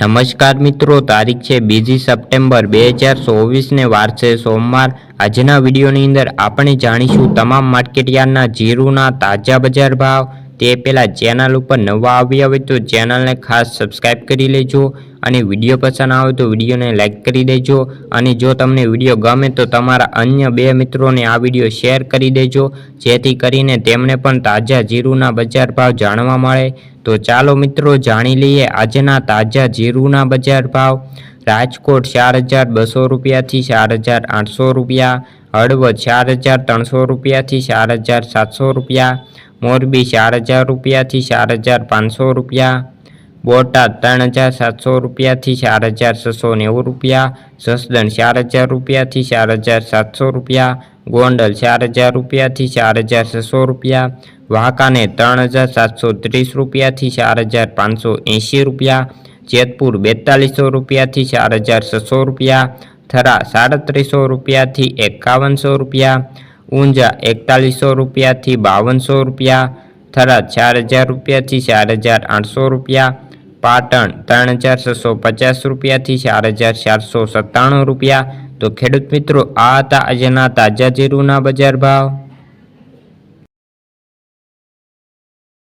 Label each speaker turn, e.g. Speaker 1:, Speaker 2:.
Speaker 1: નમસ્કાર મિત્રો, તારીખ છે બીજી સપ્ટેમ્બર બે હજાર ચોવીસને વાર છે સોમવાર. આજના વિડીયોની અંદર આપણે જાણીશું તમામ માર્કેટયાર્ડના જીરુના તાજા બજાર ભાવ. તે પહેલાં ચેનલ ઉપર નવા આવ્યા હોય તો ચેનલને ખાસ સબસ્ક્રાઇબ કરી લેજો અને વીડિયો પસંદ આવે તો વિડીયોને લાઇક કરી દેજો અને જો તમને વીડિયો ગમે તો તમારા અન્ય બે મિત્રોને આ વીડિયો શેર કરી દેજો, જેથી કરીને તેમને પણ તાજા જીરુના બજાર ભાવ જાણવા મળે. તો ચાલો મિત્રો જાણી લઈએ આજના તાજા જીરુના બજાર ભાવ. રાજકોટ ચાર હજાર બસો રૂપિયાથી ચાર હજાર આઠસો રૂપિયા. હળવદ ચાર હજાર ત્રણસો રૂપિયાથી ચાર હજાર સાતસો રૂપિયા. મોરબી ચાર હજાર રૂપિયાથી ચાર હજાર પાંચસો રૂપિયા. બોટાદ ત્રણ હજાર સાતસો રૂપિયાથી ચાર હજાર છસો નેવું રૂપિયા, જસદણ ચાર હજાર રૂપિયાથી ચાર હજાર સાતસો રૂપિયા, ગોંડલ ચાર હજાર રૂપિયાથી ચાર હજાર છસો રૂપિયા, વાંકાને ત્રણ હજાર સાતસો ત્રીસ રૂપિયાથી ચાર હજાર પાંચસો એંશી રૂપિયા, જેતપુર બેતાલીસો રૂપિયાથી ચાર હજાર છસો રૂપિયા, થરા સાડત્રીસો રૂપિયાથી એકાવનસો રૂપિયા, ઊંઝા એકતાલીસો રૂપિયાથી બાવનસો રૂપિયા થરાદ ચાર હજાર રૂપિયાથી ચાર હજાર આઠસો રૂપિયા પાટણ ત્રણ હજાર છસો પચાસ રૂપિયાથી ચાર હજાર ચારસો સત્તાણું રૂપિયા. તો ખેડૂત મિત્રો, આ હતા આજના તાજા જીરુના બજાર ભાવ.